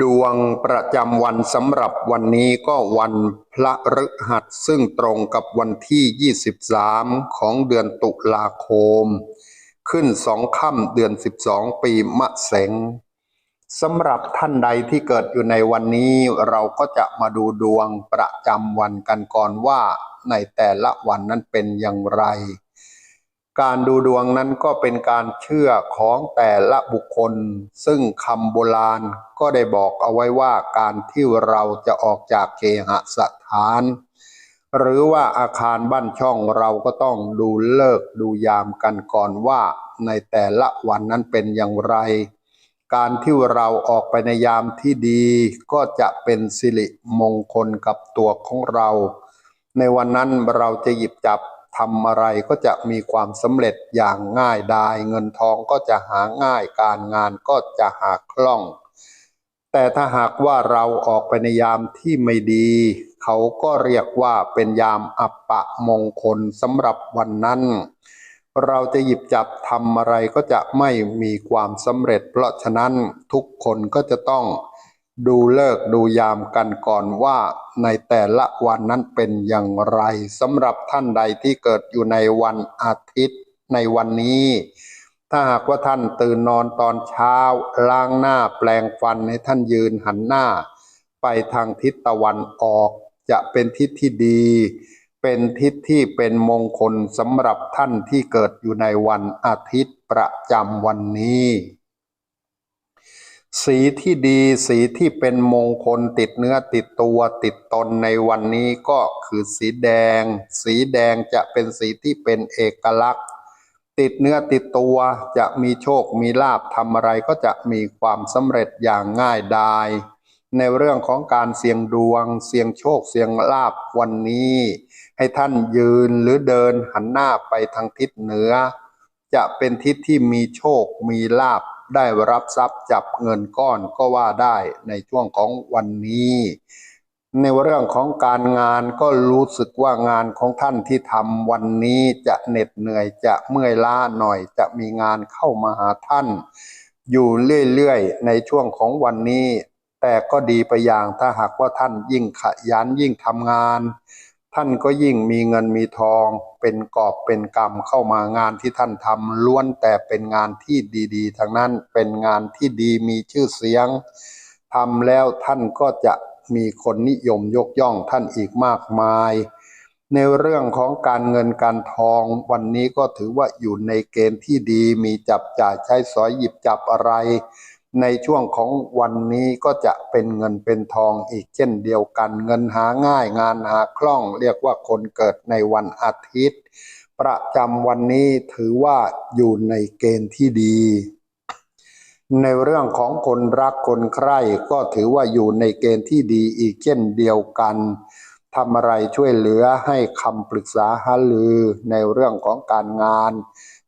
ดวงประจำวันสำหรับวันนี้ก็วันพระฤหัสซึ่งตรงกับวันที่ 23 ของเดือนตุลาคม ขึ้นสองค่ำเดือน 12 ปีมะเสงสำหรับท่านใดที่เกิดอยู่ในวันนี้เราก็จะมาดูดวงประจำวันกันก่อนว่าในแต่ละวันนั้นเป็นอย่างไร การดูดวงนั้นก็เป็นการเชื่อของแต่ละบุคคล ซึ่งคำโบราณก็ได้บอกเอาไว้ว่าการที่เราจะออกจากเคหสถาน หรือว่าอาคารบ้านช่องเราก็ต้องดูเลิกดูยามกันก่อนว่า ในแต่ละวันนั้นเป็นอย่างไร การที่เราออกไปในยามที่ดีก็จะเป็นสิริมงคลกับตัวของเรา ในวันนั้นเราจะหยิบจับ ทำอะไรก็จะมีความสำเร็จอย่างง่ายดายเงินทองก็จะหาง่ายการงานก็จะหาคล่อง แต่ถ้าหากว่าเราออกไปในยามที่ไม่ดี เขาก็เรียกว่าเป็นยามอัปปะมงคลสำหรับวันนั้นเราจะหยิบจับทำอะไรก็จะไม่มีความสำเร็จ เพราะฉะนั้นทุกคนก็จะต้อง ดูเลิกดูยามกันก่อนว่าในแต่ละวันนั้นเป็นอย่างไรสำหรับท่านใดที่เกิดอยู่ในวันอาทิตย์ในวันนี้ ถ้าหากว่าท่านตื่นนอนตอนเช้า ล้างหน้าแปลงฟันให้ท่านยืนหันหน้า ไปทางทิศตะวันออก จะเป็นทิศที่ดี เป็นทิศที่เป็นมงคลสำหรับท่านที่เกิดอยู่ในวันอาทิตย์ประจำวันนี้ สีที่ดีสีที่เป็นมงคลติดเนื้อติดตัวติดตนในวันนี้ก็คือสีแดง สีแดงจะเป็นสีที่เป็นเอกลักษณ์ ติดเนื้อติดตัวจะมีโชคมีลาภทำอะไรก็จะมีความสำเร็จอย่างง่ายดาย ในเรื่องของการเสี่ยงดวง เสี่ยงโชคเสี่ยงลาภวันนี้ ให้ท่านยืนหรือเดินหันหน้าไปทางทิศเหนือ จะเป็นทิศที่มีโชคมีลาภ ได้รับทรัพย์จับเงินก้อนก็ว่าได้ในช่วงของวันนี้ ในเรื่องของการงานก็รู้สึกว่างานของท่านที่ทำวันนี้จะเหน็ดเหนื่อยจะเมื่อยล้าหน่อยจะมีงานเข้ามาหาท่าน อยู่เรื่อยๆในช่วงของวันนี้ แต่ก็ดีไปอย่างถ้าหากว่าท่านยิ่งขยันยิ่งทำงาน ท่านก็ยิ่งมีเงินมีทอง เป็นกอบเป็นกำเข้ามางานที่ท่านทำล้วนแต่เป็นงานที่ดีๆทั้งนั้นเป็นงานที่ดีมีชื่อเสียงทำแล้วท่านก็จะมีคนนิยมยกย่องท่านอีกมากมาย ในเรื่องของการเงินการทองวันนี้ก็ถือว่าอยู่ในเกณฑ์ที่ดีมีจับจ่ายใช้สอยหยิบจับอะไร ในช่วงของวันนี้ก็จะเป็นเงินเป็นทองอีกเช่นเดียวกัน เงินหาง่ายงานหาคล่อง เรียกว่าคนเกิดในวันอาทิตย์ ประจำวันนี้ถือว่าอยู่ในเกณฑ์ที่ดี ในเรื่องของคนรักคนใคร่ก็ถือว่าอยู่ในเกณฑ์ที่ดีอีกเช่นเดียวกันทำอะไรช่วยเหลือให้คำปรึกษาหาลือในเรื่องของการงาน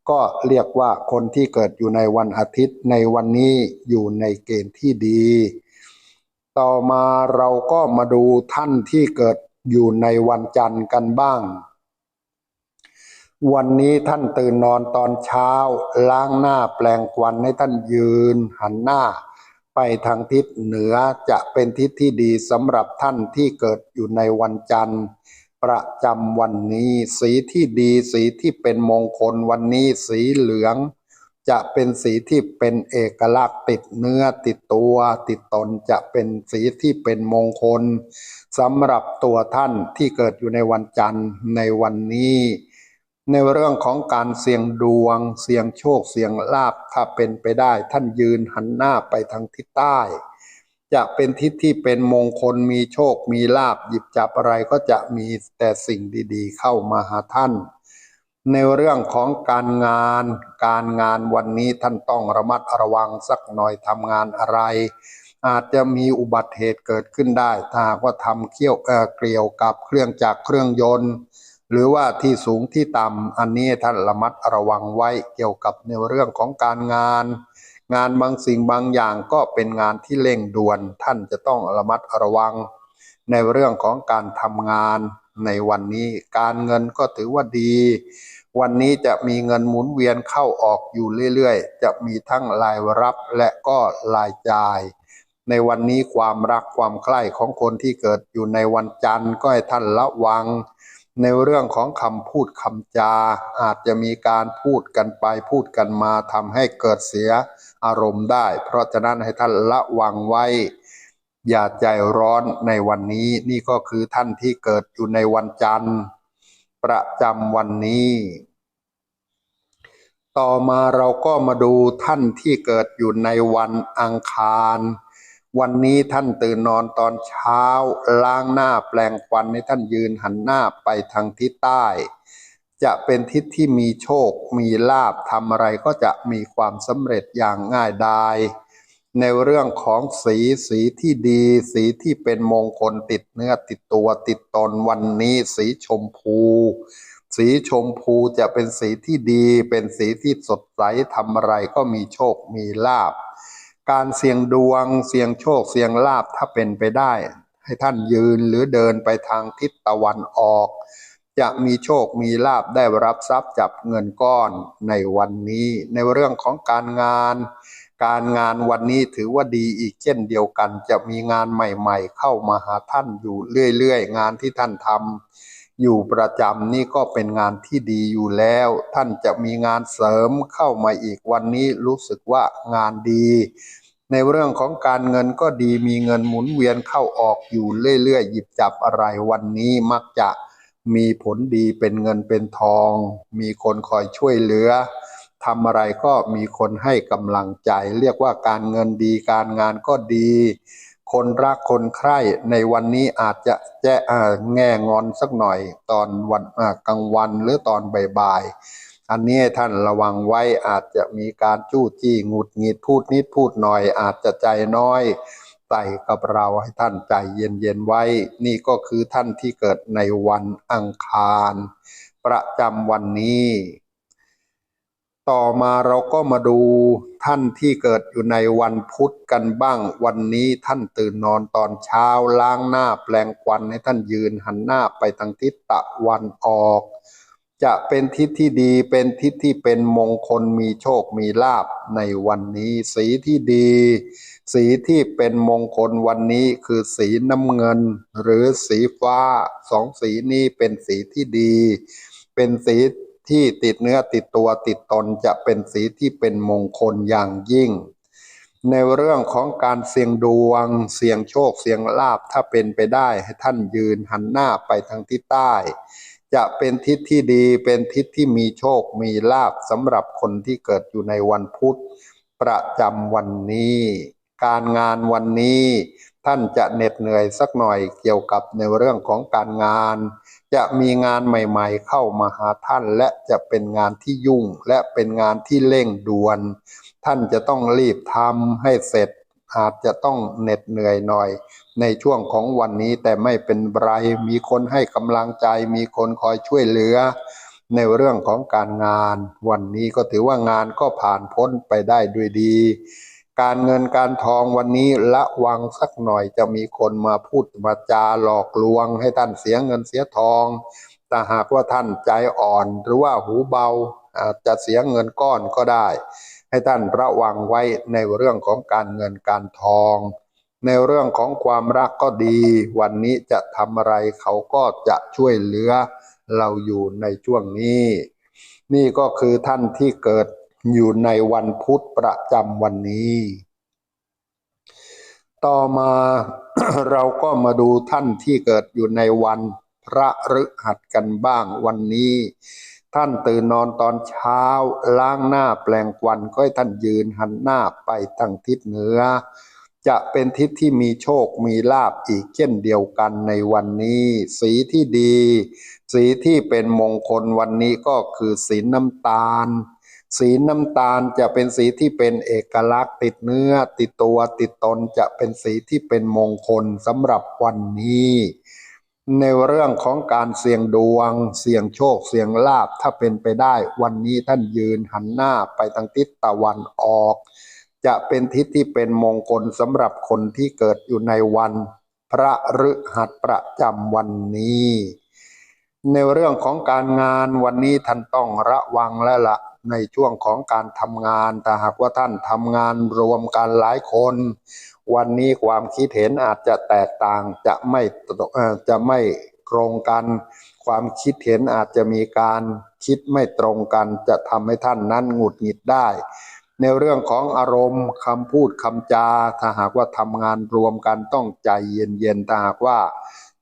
ก็เรียกว่าคนที่เกิดอยู่ในวันอาทิตย์ในวันนี้อยู่ในเกณฑ์ที่ดี ต่อมาเราก็มาดูท่านที่เกิดอยู่ในวันจันทร์กันบ้าง วันนี้ท่านตื่นนอนตอนเช้า ล้างหน้าแปลงควันให้ท่านยืน หันหน้า ไปทางทิศเหนือจะเป็นทิศที่ดีสำหรับท่านที่เกิดอยู่ในวันจันทร์ ประจำวันนี้ สีที่ดีสีที่เป็นมงคลวันนี้สีเหลือง จะเป็นสีที่เป็นเอกลักษณ์ติดเนื้อติดตัวติดตนจะเป็นสีที่เป็นมงคลสำหรับตัวท่านที่เกิดอยู่ในวันจันทร์ในวันนี้ในเรื่องของการเสี่ยงดวง เสี่ยงโชคเสี่ยงลาภถ้าเป็นไปได้ ท่านยืนหันหน้าไปทางทิศใต้ จะเป็นทิศที่เป็นมงคลมีโชคมีลาภหยิบจับอะไรก็จะมีแต่สิ่งดีๆ เข้ามาหาท่าน ในเรื่องของการงานการงานวันนี้ท่านต้องระมัดระวังสักหน่อยทำงานอะไร อาจจะมีอุบัติเหตุเกิดขึ้นได้ ถ้าหากว่าทำเกี่ยวเเกี่ยวกับเครื่องจักรเครื่องยนต์ หรือว่าที่สูงที่ต่ำอันนี้ท่านระมัดระวังไว้เกี่ยวกับในเรื่องของการงาน งานบางสิ่งบางอย่างก็เป็นงานที่เร่งด่วน ท่านจะต้องระมัดระวัง ในเรื่องของการทำงานในวันนี้ การเงินก็ถือว่าดี วันนี้จะมีเงินหมุนเวียนเข้าออกอยู่เรื่อยๆ จะมีทั้งรายรับและก็รายจ่าย ในวันนี้ความรักความใคร่ของคนที่เกิดอยู่ในวันจันทร์ก็ให้ท่านระวัง ในเรื่องของคำพูดคำจา อาจจะมีการพูดกันไปพูดกันมาทำให้เกิดเสียอารมณ์ได้ เพราะฉะนั้นให้ท่านระวังไว้ อย่าใจร้อนในวันนี้ นี่ก็คือท่านที่เกิดอยู่ในวันจันทร์ ประจำวันนี้ ต่อมาเราก็มาดูท่านที่เกิดอยู่ในวันอังคาร วันนี้ท่านตื่นนอนตอนเช้า ล้างหน้าแปลงฟันให้ท่านยืนหันหน้าไปทางทิศใต้ จะเป็นทิศที่มีโชค มีลาบทำอะไรก็จะมีความสำเร็จอย่างง่ายดายในเรื่องของสีสีที่ดี สีที่เป็นมงคลติดเนื้อติดตัวติดตนวันนี้ สีชมพู สีชมพูจะเป็นสีที่ดี เป็นสีที่สดใสทำอะไรก็มีโชคมีลาบ การเสี่ยงดวง เสี่ยงโชค เสี่ยงลาบถ้าเป็นไปได้ ให้ท่านยืนหรือเดินไปทางทิศตะวันออก จะมีโชคมีลาบได้รับทรัพย์จับเงินก้อนในวันนี้ ในเรื่องของการงาน การงานวันนี้ถือว่าดีอีกเช่นเดียวกัน จะมีงานใหม่ ๆ เข้ามาหาท่านอยู่เรื่อยๆ งานที่ท่านทำ อยู่ประจำนี่ก็เป็นงานที่ดีอยู่แล้ว ท่านจะมีงานเสริมเข้ามาอีกวันนี้รู้สึกว่างานดี ในเรื่องของการเงินก็ดีมีเงินหมุนเวียนเข้าออกอยู่เรื่อยๆ หยิบจับอะไรวันนี้มักจะมีผลดีเป็นเงินเป็นทอง มีคนคอยช่วยเหลือทำอะไรก็มีคนให้กำลังใจ เรียกว่าการเงินดีการงานก็ดี คนรักคนใคร่ในวันนี้อาจจะแจะแง่งอนสักหน่อยตอนวันกลางวันหรือตอนบ่ายๆอันนี้ท่านระวังไว้อาจจะมีการจู้จี้หงุดหงิดพูดนิดพูดหน่อย อาจจะใจน้อยใส่กับเราให้ท่านใจเย็นๆไว้ นี่ก็คือท่านที่เกิดในวันอังคาร ประจำวันนี้ ต่อมาเราก็มาดูท่านที่เกิดอยู่ในวันพุธกันบ้าง วันนี้ท่านตื่นนอนตอนเช้าล้างหน้าแปลงควันให้ท่านยืนหันหน้าไปทางทิศตะวันออก จะเป็นทิศที่ดีเป็นทิศที่เป็นมงคลมีโชคมีลาบในวันนี้ สีที่ดี สีที่เป็นมงคลวันนี้คือสีน้ำเงิน หรือสีฟ้าสองสีนี้เป็นสีที่ดี เป็นสี ที่ติดเนื้อติดตัวติดตนจะเป็นสีที่เป็นมงคลอย่างยิ่ง ในเรื่องของการเสี่ยงดวง เสี่ยงโชคเสี่ยงลาบถ้าเป็นไปได้ให้ท่านยืนหันหน้าไปทางทิศใต้ จะเป็นทิศที่ดีเป็นทิศที่มีโชคมีลาบสำหรับคนที่เกิดอยู่ในวันพุธประจำวันนี้ การงานวันนี้ท่านจะเหน็ดเหนื่อยสักหน่อยเกี่ยวกับในเรื่องของการงาน จะมีงานใหม่ๆ เข้ามาหาท่านและจะเป็นงานที่ยุ่งและเป็นงานที่เร่งด่วน ท่านจะต้องรีบทำให้เสร็จ อาจจะต้องเหน็ดเหนื่อยหน่อย ในช่วงของวันนี้แต่ไม่เป็นไรมีคนให้กำลังใจ มีคนคอยช่วยเหลือ ในเรื่องของการงาน วันนี้ก็ถือว่างานก็ผ่านพ้นไปได้ด้วยดี การเงินการทองวันนี้ละวังสักหน่อยจะมีคนมาพูดมาจาหลอกลวง ให้ท่านเสียเงินเสียทองแต่หากว่าท่านใจอ่อนหรือว่าหูเบาอาจจะเสียเงินก้อนก็ได้ ให้ท่านระวังไว้ในเรื่องของการเงินการทอง ในเรื่องของความรักก็ดี วันนี้จะทำอะไรเขาก็จะช่วยเหลือเราอยู่ในช่วงนี้ นี่ก็คือท่านที่เกิด อยู่ในวันพุธประจำวันนี้ ต่อมาเราก็มาดูท่านที่เกิดอยู่ในวันพระฤหัสกันบ้างวันนี้ ท่านตื่นนอนตอนเช้า ล้างหน้าแปลงควันก็ให้ท่านยืนหันหน้าไปทางทิศเหนือ จะเป็นทิศที่มีโชคมีลาบอีกเช่นเดียวกันในวันนี้ สีที่ดี สีที่เป็นมงคลวันนี้ก็คือสีน้ำตาล สีน้ำตาลจะเป็นสีที่เป็นเอกลักษณ์ ติดเนื้อ ติดตัวติดตนจะเป็นสีที่เป็นมงคลสำหรับวันนี้ ในเรื่องของการเสี่ยงดวง เสี่ยงโชคเสี่ยงลาบถ้าเป็นไปได้ วันนี้ท่านยืนหันหน้าไปทางทิศตะวันออก จะเป็นทิศที่เป็นมงคลสำหรับคนที่เกิดอยู่ในวัน พระฤหัสประจำวันนี้ ในเรื่องของการงานวันนี้ท่านต้องระวังแล้วละ่ะ ในช่วงของการทำงานแต่หากว่าท่านทำงานรวมกันหลายคน วันนี้ความคิดเห็นอาจจะแตกต่างจะไม่ตรงเอ่อจะไม่ตรงกัน ความคิดเห็นอาจจะมีการคิดไม่ตรงกัน จะทำให้ท่านนั้นหงุดหงิดได้ ในเรื่องของอารมณ์คำพูดคำจา ถ้าหากว่าทำงานรวมกันต้องใจเย็นๆถ้าหากว่า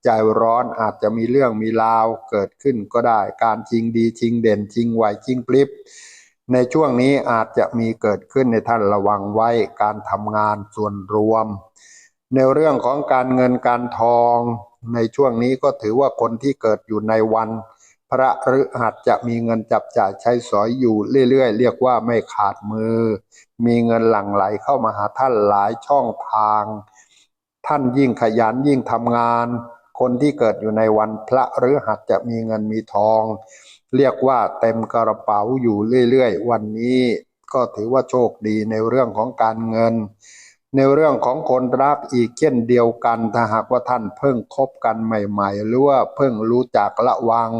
ใจร้อนอาจจะมีเรื่องมีราวเกิดขึ้นก็ได้ การชิงดีชิงเด่นชิงไหวชิงปลิบ ในช่วงนี้อาจจะมีเกิดขึ้นในท่านระวังไว้การทำงานส่วนรวม ในเรื่องของการเงินการทองในช่วงนี้ก็ถือว่าคนที่เกิดอยู่ในวัน พระฤหัสจะมีเงินจับจ่ายใช้สอยอยู่เรื่อยๆ เรียกว่าไม่ขาดมือ มีเงินหลั่งไหลเข้ามาหาท่านหลายช่องทาง ท่านยิ่งขยันยิ่งทำงาน คนที่เกิดอยู่ในวันพระฤหัสจะมีเงินมีทอง เรียกว่าเต็มกระเป๋าอยู่เรื่อยๆ วันนี้ก็ถือว่าโชคดีในเรื่องของการเงิน ในเรื่องของคนรักอีกเช่นเดียวกัน ถ้าหากว่าท่านเพิ่งคบกันใหม่ ๆ หรือว่าเพิ่งรู้จักระวัง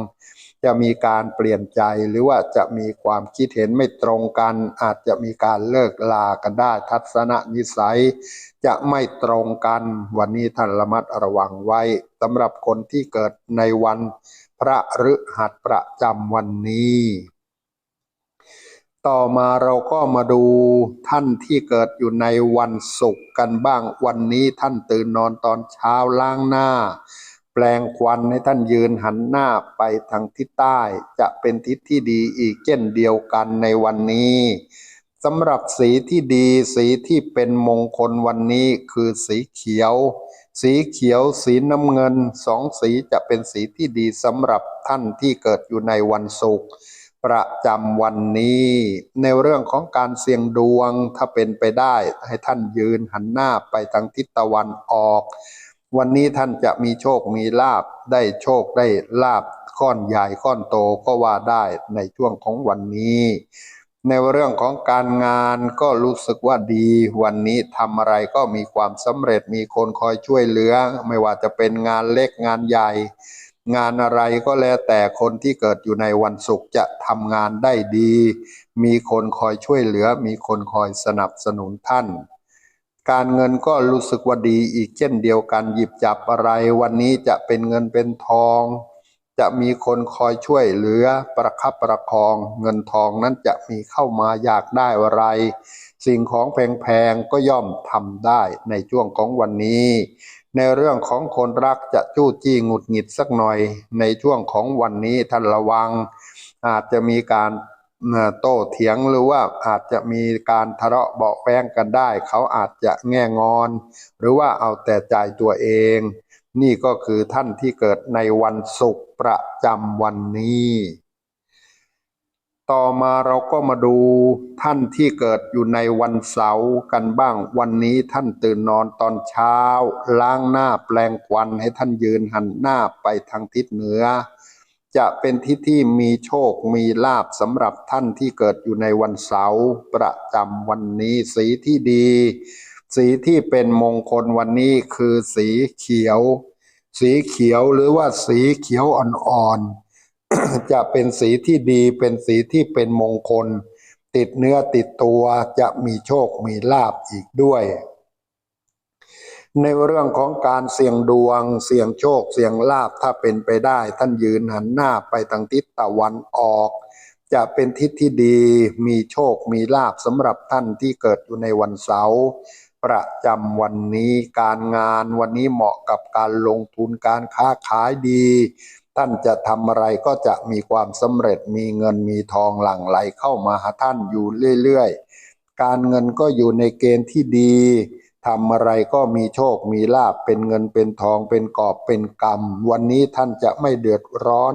จะมีการเปลี่ยนใจหรือว่าจะมีความคิดเห็นไม่ตรงกัน อาจจะมีการเลิกลากันได้ทัศนนิสัย จะไม่ตรงกัน วันนี้ท่านระมัดระวังไว้สำหรับคนที่เกิดในวัน พระฤหัสประจำวันนี้ ต่อมาเราก็มาดูท่านที่เกิดอยู่ในวันศุกร์กันบ้างวันนี้ท่านตื่นนอนตอนเช้าล้างหน้า แปลงควันให้ท่านยืนหันหน้าไปทางทิศใต้ จะเป็นทิศที่ดีอีกเช่นเดียวกันในวันนี้สำหรับสีที่ดีสีที่เป็นมงคลวันนี้คือสีเขียว สีเขียวสีน้ำเงินสองสีจะเป็นสีที่ดีสำหรับท่านที่เกิดอยู่ในวันศุกร์ประจำวันนี้ ในเรื่องของการเสี่ยงดวงถ้าเป็นไปได้ให้ท่านยืนหันหน้าไปทางทิศตะวันออก วันนี้ท่านจะมีโชคมีลาบได้โชคได้ลาบก้อนใหญ่ก้อนโตก็ว่าได้ในช่วงของวันนี้ ในเรื่องของการงานก็รู้สึกว่าดี วันนี้ทำอะไรก็มีความสำเร็จมีคนคอยช่วยเหลือ ไม่ว่าจะเป็นงานเล็กงานใหญ่ งานอะไรก็แล้วแต่คนที่เกิดอยู่ในวันศุกร์จะทำงานได้ดี มีคนคอยช่วยเหลือ มีคนคอยสนับสนุนท่าน การเงินก็รู้สึกว่าดีอีกเช่นเดียวกันหยิบจับอะไร วันนี้จะเป็นเงินเป็นทอง จะมีคนคอยช่วยเหลือประคับประคอง เงินทองนั้นจะมีเข้ามาอยากได้อะไร สิ่งของแพงๆก็ย่อมทำได้ในช่วงของวันนี้ ในเรื่องของคนรักจะจู้จี้หงุดหงิดสักหน่อย ในช่วงของวันนี้ท่านระวัง อาจจะมีการโต้เถียงหรือว่าอาจจะมีการทะเลาะเบาแวงกันได้ เขาอาจจะแง่งอน หรือว่าเอาแต่ใจตัวเอง นี่ก็คือท่านที่เกิดในวันศุกร์ประจำวันนี้ ต่อมาเราก็มาดูท่านที่เกิดอยู่ในวันเสาร์กันบ้างวันนี้ท่านตื่นนอนตอนเช้า ล้างหน้าแปลงควันให้ท่านยืนหันหน้าไปทางทิศเหนือ จะเป็นทิศที่มีโชคมีลาบสำหรับท่านที่เกิดอยู่ในวันเสาร์ประจำวันนี้สีที่ดี สีที่เป็นมงคลวันนี้คือสีเขียว สีเขียวหรือว่าสีเขียวอ่อนๆ จะเป็นสีที่ดีเป็นสีที่เป็นมงคล ติดเนื้อติดตัวจะมีโชคมีลาบอีกด้วย ในเรื่องของการเสี่ยงดวง เสี่ยงโชคเสี่ยงลาบถ้าเป็นไปได้ ท่านยืนหันหน้าไปทางทิศตะวันออก จะเป็นทิศที่ดี มีโชคมีลาบสำหรับท่านที่เกิดอยู่ในวันเสาร์ ประจำวันนี้การงานวันนี้เหมาะกับการลงทุนการค้าขายดี ท่านจะทำอะไรก็จะมีความสำเร็จมีเงินมีทองหลั่งไหลเข้ามาหาท่านอยู่เรื่อยๆ การเงินก็อยู่ในเกณฑ์ที่ดีทำอะไรก็มีโชคมีลาบเป็นเงินเป็นทองเป็นกอบเป็นกำวันนี้ท่านจะไม่เดือดร้อน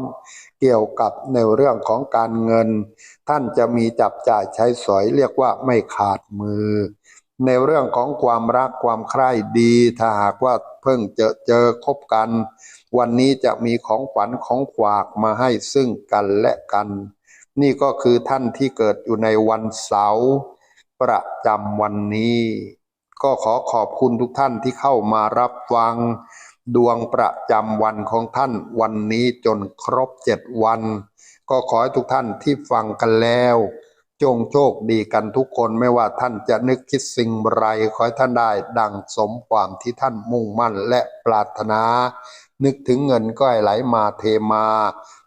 เกี่ยวกับในเรื่องของการเงิน ท่านจะมีจับจ่ายใช้สอยเรียกว่าไม่ขาดมือ ในเรื่องของความรักความใคร่ดี ถ้าหากว่าเพิ่งเจอเจอคบกัน วันนี้จะมีของขวัญของขวากมาให้ซึ่งกันและกัน นี่ก็คือท่านที่เกิดอยู่ในวันเสาร์ประจำวันนี้ ก็ขอขอบคุณทุกท่านที่เข้ามารับฟัง ดวงประจำวันของท่านวันนี้จนครบเจ็ดวัน ก็ขอให้ทุกท่านที่ฟังกันแล้ว จงโชคดีกันทุกคนไม่ว่าท่านจะนึกคิดสิ่งไรขอให้ท่านได้ดังสมความที่ท่านมุ่งมั่นและปรารถนา นึกถึงเงินก็ให้ไหลมาเทมา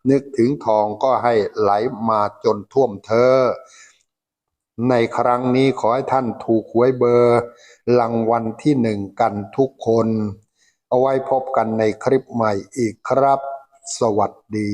นึกถึงทองก็ให้ไหลมาจนท่วมเธอ ในครั้งนี้ขอให้ท่านถูกหวยเบอร์รางวัลที่หนึ่งกันทุกคน เอาไว้พบกันในคลิปใหม่อีกครับ สวัสดี